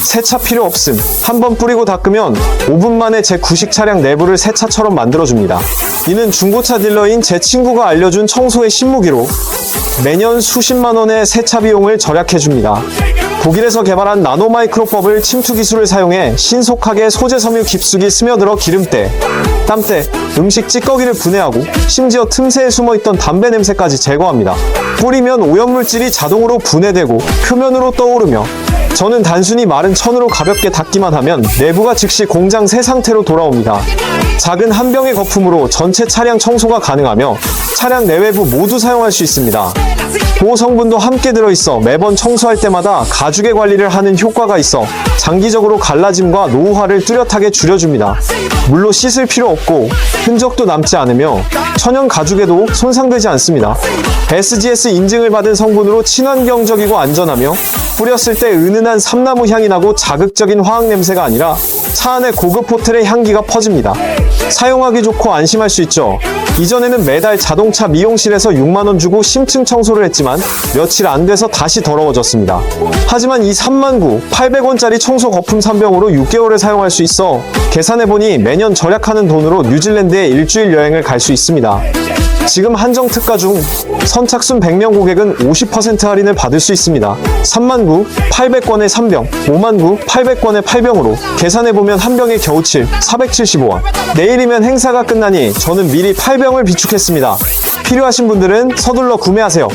세차 필요 없음. 한번 뿌리고 닦으면 5분 만에 제 구식 차량 내부를 새 차처럼 만들어줍니다. 이는 중고차 딜러인 제 친구가 알려준 청소의 신무기로 매년 수십만 원의 세차 비용을 절약해줍니다. 독일에서 개발한 나노마이크로법을 침투 기술을 사용해 신속하게 소재 섬유 깊숙이 스며들어 기름때, 땀때, 음식 찌꺼기를 분해하고 심지어 틈새에 숨어있던 담배 냄새까지 제거합니다. 뿌리면 오염물질이 자동으로 분해되고 표면으로 떠오르며 저는 단순히 마른 천으로 가볍게 닦기만 하면 내부가 즉시 공장 새 상태로 돌아옵니다. 작은 한 병의 거품으로 전체 차량 청소가 가능하며 차량 내외부 모두 사용할 수 있습니다. 보호 성분도 함께 들어있어 매번 청소할 때마다 가죽의 관리를 하는 효과가 있어 장기적으로 갈라짐과 노후화를 뚜렷하게 줄여줍니다. 물로 씻을 필요 없고 흔적도 남지 않으며 천연 가죽에도 손상되지 않습니다. SGS 인증을 받은 성분으로 친환경적이고 안전하며 뿌렸을 때 은은한 삼나무 향이 나고 자극적인 화학 냄새가 아니라 차 안에 고급 호텔의 향기가 퍼집니다. 사용하기 좋고 안심할 수 있죠. 이전에는 매달 자동차 미용실에서 6만원 주고 심층 청소를 했지만 며칠 안 돼서 다시 더러워졌습니다. 하지만 이 3만 9, 800원짜리 청소 거품 3병으로 6개월을 사용할 수 있어 계산해보니 매년 절약하는 돈으로 뉴질랜드에 일주일 여행을 갈 수 있습니다. 지금 한정 특가 중 선착순 100명 고객은 50% 할인을 받을 수 있습니다. 3만 9, 800권에 3병, 5만 9, 800권에 8병으로 계산해보면 한 병에 겨우 7, 475원. 내일이면 행사가 끝나니 저는 미리 8병을 비축했습니다. 필요하신 분들은 서둘러 구매하세요.